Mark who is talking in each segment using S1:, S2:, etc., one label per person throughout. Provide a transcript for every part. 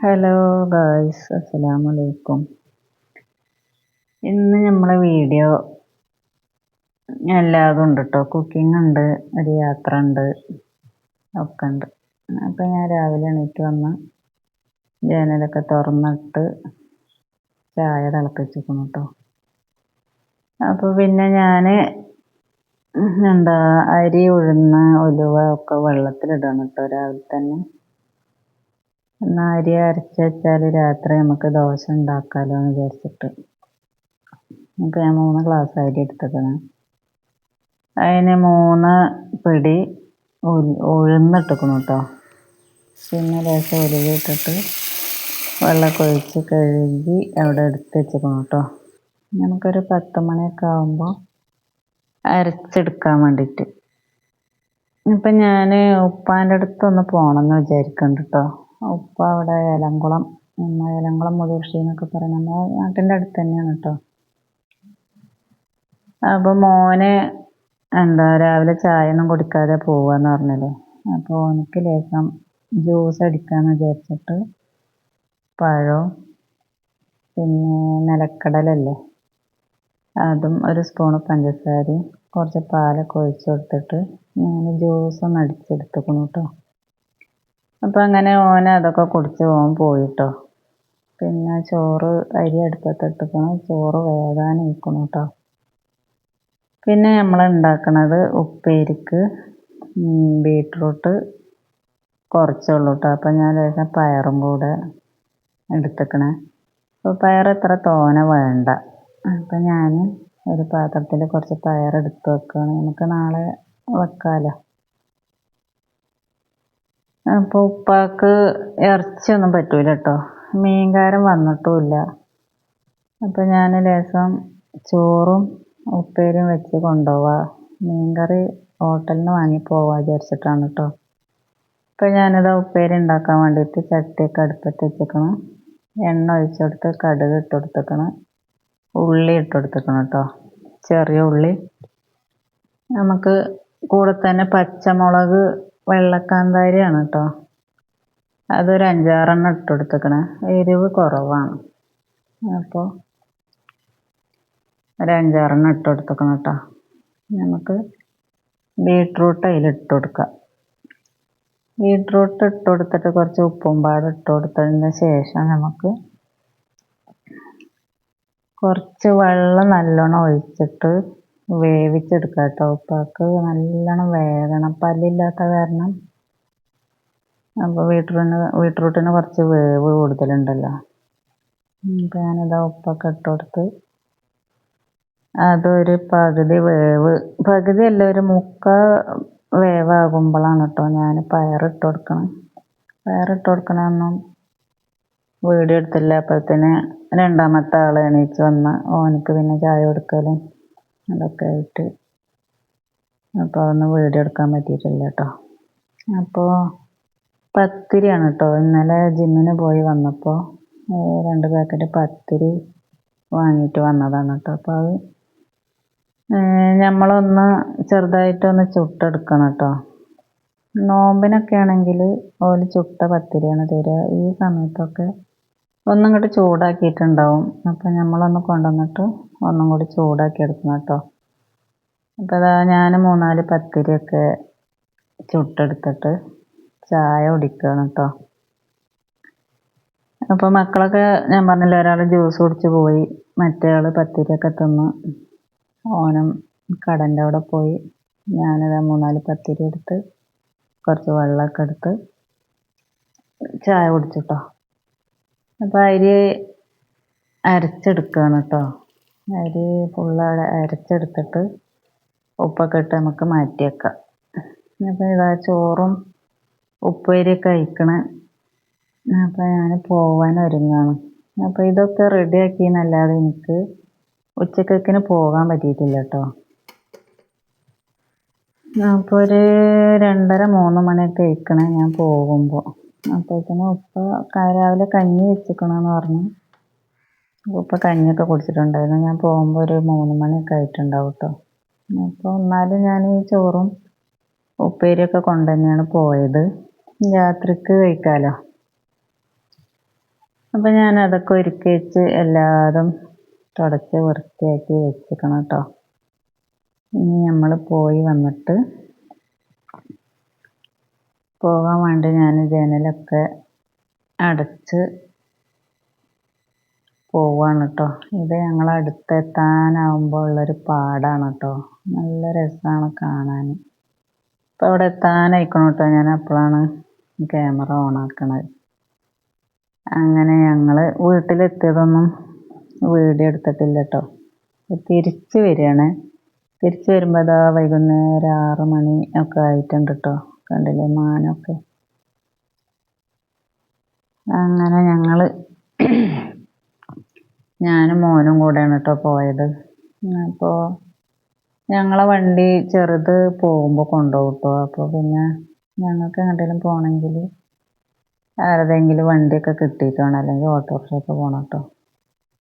S1: Hello guys അസ്സലാമു അലൈക്കും ഇന്ന് നമ്മളെ വീഡിയോ എല്ലാതും ഉണ്ട് കേട്ടോ കുക്കിംഗ് ഉണ്ട് ഒരു യാത്ര ഉണ്ട് ഒക്കെ ഉണ്ട്. അപ്പം ഞാൻ രാവിലെ എണീറ്റ് വന്ന് ജനലൊക്കെ തുറന്നിട്ട് ചായ തിളപ്പിച്ചിരിക്കുന്നു കേട്ടോ അപ്പോൾ പിന്നെ ഞാൻ എന്താ അരി ഉഴുന്ന് ഉലുവ ഒക്കെ വെള്ളത്തിലിടണം കേട്ടോ രാവിലെ തന്നെ. എന്നാൽ അരി അരച്ച് വെച്ചാൽ രാത്രി നമുക്ക് ദോശ ഉണ്ടാക്കാമല്ലോ എന്ന് വിചാരിച്ചിട്ട്. നമുക്ക് ഞാൻ മൂന്ന് ഗ്ലാസ് അരി എടുത്തേക്കണ് അതിന് മൂന്ന് പിടി ഉഴുന്നിട്ടേക്കണം കേട്ടോ പിന്നെ ലേശം ഉലുവ വെള്ളം ഒഴിച്ച് കഴുകി അവിടെ എടുത്ത് വെച്ചേക്കണം കേട്ടോ നമുക്കൊരു പത്ത് മണിയൊക്കെ ആകുമ്പോൾ അരച്ചെടുക്കാൻ വേണ്ടിയിട്ട്. ഇപ്പം ഞാൻ ഉപ്പാന്റെ അടുത്തൊന്ന് പോകണമെന്ന് വിചാരിക്കുന്നുണ്ട് കേട്ടോ ഉപ്പ അവിടെ ഏലംകുളം ഏലംകുളം മുതിർഷി എന്നൊക്കെ പറയുന്നത് നമ്മുടെ നാട്ടിന്റെ അടുത്ത് തന്നെയാണ് കേട്ടോ അപ്പോൾ മോനെ എന്താ രാവിലെ ചായ ഒന്നും കുടിക്കാതെ പോവാന്ന് പറഞ്ഞില്ലേ? അപ്പോൾ എനിക്ക് ലേശം ജ്യൂസ് അടിക്കാന്ന് വിചാരിച്ചിട്ട് പഴവും പിന്നെ നിലക്കടലല്ലേ? അതും ഒരു സ്പൂണ് പഞ്ചസാരയും കുറച്ച് പാലൊക്കെ ഒഴിച്ചു കൊടുത്തിട്ട് ഞാൻ ജ്യൂസ് ഒന്ന് അടിച്ചെടുത്തേക്കണം കേട്ടോ അപ്പം അങ്ങനെ ഓൻ അതൊക്കെ കുടിച്ച് ഓൻ പോയിട്ടോ. പിന്നെ ചോറ് അരി അടുപ്പത്തിട്ടിക്കണം ചോറ് വേകാൻ നിൽക്കണം കേട്ടോ പിന്നെ നമ്മൾ ഉണ്ടാക്കണത് ഉപ്പേരിക്ക് ബീട്രൂട്ട് കുറച്ചുള്ളൂ കേട്ടോ അപ്പം ഞാൻ ലേശം പയറും കൂടെ എടുത്തേക്കണേ. അപ്പോൾ പയർ എത്ര തോന വേണ്ട. അപ്പം ഞാൻ ഒരു പാത്രത്തിൽ കുറച്ച് പയർ എടുത്ത് വെക്കുകയാണ് നമുക്ക് നാളെ വെക്കാമല്ലോ അപ്പോൾ ഉപ്പാക്ക് ഇറച്ചിയൊന്നും പറ്റൂല കേട്ടോ മീൻകാരൻ വന്നിട്ടുമില്ല. അപ്പോൾ ഞാൻ ലേശം ചോറും ഉപ്പേരിയും വെച്ച് കൊണ്ടുപോവാ. മീൻകറി ഹോട്ടലിൽ നിന്ന് വാങ്ങി പോവാ വിചാരിച്ചിട്ടാണ് കേട്ടോ അപ്പോൾ ഞാനിത് ഉപ്പേരി ഉണ്ടാക്കാൻ വേണ്ടിയിട്ട് ചട്ടിയൊക്കെ അടുപ്പത്ത് വെച്ചേക്കണം. എണ്ണ ഒഴിച്ചെടുത്ത് കടുക് ഇട്ട് കൊടുത്തേക്കണം. ഉള്ളി ഇട്ട് കൊടുത്തേക്കണം കേട്ടോ ചെറിയ ഉള്ളി. നമുക്ക് കൂടെ തന്നെ പച്ചമുളക് വെള്ളക്കാന്താരിയാണ് കേട്ടോ അതൊരു അഞ്ചാറെണ്ണം ഇട്ട് കൊടുത്തേക്കണേ എരിവ് കുറവാണ്. അപ്പോൾ ഒരു അഞ്ചാറെണ്ണം ഇട്ട് കൊടുത്തേക്കണം കേട്ടോ നമുക്ക് ബീട്രൂട്ട് അതിലിട്ട് കൊടുക്കാം ബീട്രൂട്ട് ഇട്ട് കൊടുത്തിട്ട് കുറച്ച് ഉപ്പും പാട് ഇട്ട് കൊടുത്തതിന് ശേഷം നമുക്ക് കുറച്ച് വെള്ളം നല്ലോണം ഒഴിച്ചിട്ട് വേവിച്ചെടുക്കാം കേട്ടോ ഉപ്പാക്ക് നല്ലോണം വേകണം. പല്ലില്ലാത്ത കാരണം അപ്പോൾ ബീട്രൂട്ടിന് ബീട്രൂട്ടിന് കുറച്ച് വേവ് കൂടുതലുണ്ടല്ലോ. അപ്പോൾ ഞാനിതാ ഉപ്പൊക്കെ ഇട്ട് കൊടുത്ത് അതൊരു പകുതി വേവ് പകുതി അല്ല ഒരു മുക്ക വേവാകുമ്പോഴാണ് കേട്ടോ ഞാൻ പയറിട്ട് കൊടുക്കണം പയറിട്ട് കൊടുക്കണമെന്നും വീഡിയോ എടുത്തില്ല. അപ്പോഴത്തേന് രണ്ടാമത്തെ ആൾ എണീച്ച് വന്ന് ഓനിക്ക് പിന്നെ ചായ കൊടുക്കലും അതൊക്കെ ആയിട്ട്. അപ്പോൾ ഒന്ന് വീഡിയോ എടുക്കാൻ പറ്റിയിട്ടില്ല കേട്ടോ അപ്പോൾ പത്തിരിയാണ് കേട്ടോ ഇന്നലെ ജിമ്മിന് പോയി വന്നപ്പോൾ രണ്ട് പാക്കറ്റ് പത്തിരി വാങ്ങിയിട്ട് വന്നതാണ് കേട്ടോ അപ്പോൾ അത് നമ്മളൊന്ന് ചെറുതായിട്ടൊന്ന് ചുട്ടെടുക്കണം കേട്ടോ നോമ്പിനൊക്കെ ആണെങ്കിൽ ഓൽ ചുട്ട പത്തിരിയാണ് തരിക ഈ സമയത്തൊക്കെ ഒന്നും കൂടി ചൂടാക്കിയിട്ടുണ്ടാവും. അപ്പം നമ്മളൊന്ന് കൊണ്ടുവന്നിട്ട് ഒന്നും കൂടി ചൂടാക്കി എടുക്കണം കേട്ടോ. അപ്പോൾ അതാ ഞാൻ മൂന്നാൽ പത്തിരിയൊക്കെ ചുട്ടെടുത്തിട്ട് ചായ കുടിക്കുകയാണ് കേട്ടോ. അപ്പോൾ മക്കളൊക്കെ ഞാൻ പറഞ്ഞില്ല ഒരാൾ ജ്യൂസ് കുടിച്ച് പോയി മറ്റേ ആൾ പത്തിരിയൊക്കെ തിന്ന് ഓനം കടന്റെ അവിടെ പോയി. ഞാനത് മൂന്നാൽ പത്തിരി എടുത്ത് കുറച്ച് വെള്ളമൊക്കെ എടുത്ത് ചായ കുടിച്ചിട്ടോ. അപ്പോൾ അരി അരച്ചെടുക്കുകയാണ് കേട്ടോ. അരി ഫുള്ള് അരച്ചെടുത്തിട്ട് ഉപ്പൊക്കെ ഇട്ട് നമുക്ക് മാറ്റി വെക്കാം അപ്പോൾ ഇതാ ചോറും ഉപ്പേരിയൊക്കെ കഴിക്കണ. അപ്പോൾ ഞാൻ പോവാൻ ഒരുങ്ങാണ്. അപ്പോൾ ഇതൊക്കെ റെഡിയാക്കി എന്നല്ലാതെ എനിക്ക് ഉച്ചക്കിന് പോകാൻ പറ്റിയിട്ടില്ല കേട്ടോ. അപ്പോൾ ഒരു രണ്ടര മൂന്ന് മണിയൊക്കെ കഴിക്കണേ ഞാൻ പോകുമ്പോൾ അപ്പോഴത്തേനും ഉപ്പ രാവിലെ കഞ്ഞി വെച്ചിക്കണമെന്ന് പറഞ്ഞു. ഉപ്പ കഞ്ഞിയൊക്കെ കുടിച്ചിട്ടുണ്ടായിരുന്നു. ഞാൻ പോകുമ്പോൾ ഒരു മൂന്ന് മണിയൊക്കെ ആയിട്ടുണ്ടാവും കേട്ടോ അപ്പോൾ എന്നാലും ഞാൻ ഈ ചോറും ഉപ്പേരിയൊക്കെ കൊണ്ടുതന്നെയാണ് പോയത്. രാത്രിക്ക് കഴിക്കാമല്ലോ അപ്പം ഞാൻ അതൊക്കെ ഒരുക്കി വെച്ച് എല്ലാതും തുടച്ച് വൃത്തിയാക്കി വെച്ചിരിക്കണം കേട്ടോ ഇനി നമ്മൾ പോയി വന്നിട്ട് പോകാൻ വേണ്ടി ഞാൻ ജനലൊക്കെ അടച്ച് പോവാണ് കേട്ടോ ഇത് ഞങ്ങൾ അടുത്തെത്താനാവുമ്പോൾ ഉള്ളൊരു പാടാണ് കേട്ടോ നല്ല രസമാണ് കാണാൻ ഇപ്പം അവിടെ എത്താനായിക്കണം കേട്ടോ ഞാൻ അപ്പോഴാണ് ക്യാമറ ഓൺ ആക്കണത് അങ്ങനെ ഞങ്ങൾ വീട്ടിലെത്തിയതൊന്നും വീഡിയോ എടുത്തിട്ടില്ല കേട്ടോ തിരിച്ച് വരികയാണ്. തിരിച്ച് വരുമ്പോൾ അതാ വൈകുന്നേരം ആറ് മണി ഒക്കെ ആയിട്ടുണ്ട് കേട്ടോ കണ്ടില്ലേ മാനൊക്കെ. അങ്ങനെ ഞങ്ങൾ ഞാനും മോനും കൂടെയാണ് കേട്ടോ പോയത്. അപ്പോൾ ഞങ്ങളെ വണ്ടി ചെറുത് പോകുമ്പോൾ കൊണ്ടുപോകും കേട്ടോ അപ്പോൾ പിന്നെ ഞങ്ങൾക്ക് എങ്ങോട്ടേലും പോകണമെങ്കിൽ ആരുടെയെങ്കിലും വണ്ടിയൊക്കെ കിട്ടിയിട്ട് വേണം അല്ലെങ്കിൽ ഓട്ടോറിക്ഷയൊക്കെ പോകണം കേട്ടോ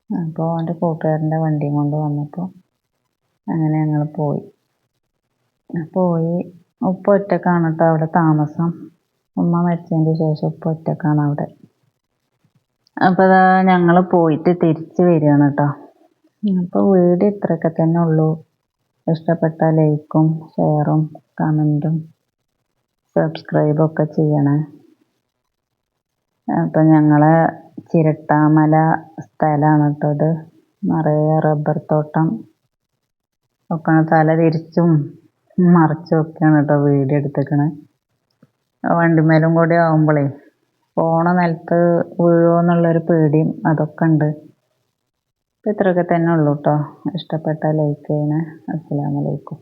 S1: അപ്പോൾ എന്റെ കൂട്ടുകാരന്റെ വണ്ടിയും കൊണ്ട് വന്നപ്പോൾ അങ്ങനെ ഞങ്ങൾ പോയി. പോയി. ഉപ്പ ഒറ്റക്കാണ് കേട്ടോ അവിടെ താമസം. ഉമ്മ മരിച്ചതിന്റെ ശേഷം ഉപ്പ ഒറ്റക്കാണ് അവിടെ. അപ്പോൾ ഞങ്ങൾ പോയിട്ട് തിരിച്ച് വരികയാണ് കേട്ടോ അപ്പോൾ വീട് ഇത്രയൊക്കെ തന്നെ ഉള്ളൂ. ഇഷ്ടപ്പെട്ട ലൈക്കും ഷെയറും കമന്റും സബ്സ്ക്രൈബും ഒക്കെ ചെയ്യണേ. അപ്പം ഞങ്ങളെ ചിരട്ടാമല സ്ഥലമാണ് കേട്ടോ ഇത്. നിറയെ റബ്ബർ തോട്ടം ഒക്കെ തല തിരിച്ചും മറിച്ചും ഒക്കെയാണ് കേട്ടോ വീഡിയോ എടുത്തേക്കണേ. വണ്ടിമേലും കൂടി ആവുമ്പോഴേ പോണ നിലത്ത് വീഴുമോ എന്നുള്ളൊരു പേടിയും അതൊക്കെ ഉണ്ട്. ഇപ്പം ഇത്രയൊക്കെ തന്നെ ഉള്ളൂ കേട്ടോ ഇഷ്ടപ്പെട്ട ലൈക്ക് ചെയ്യണേ. അസ്സലാമലൈക്കും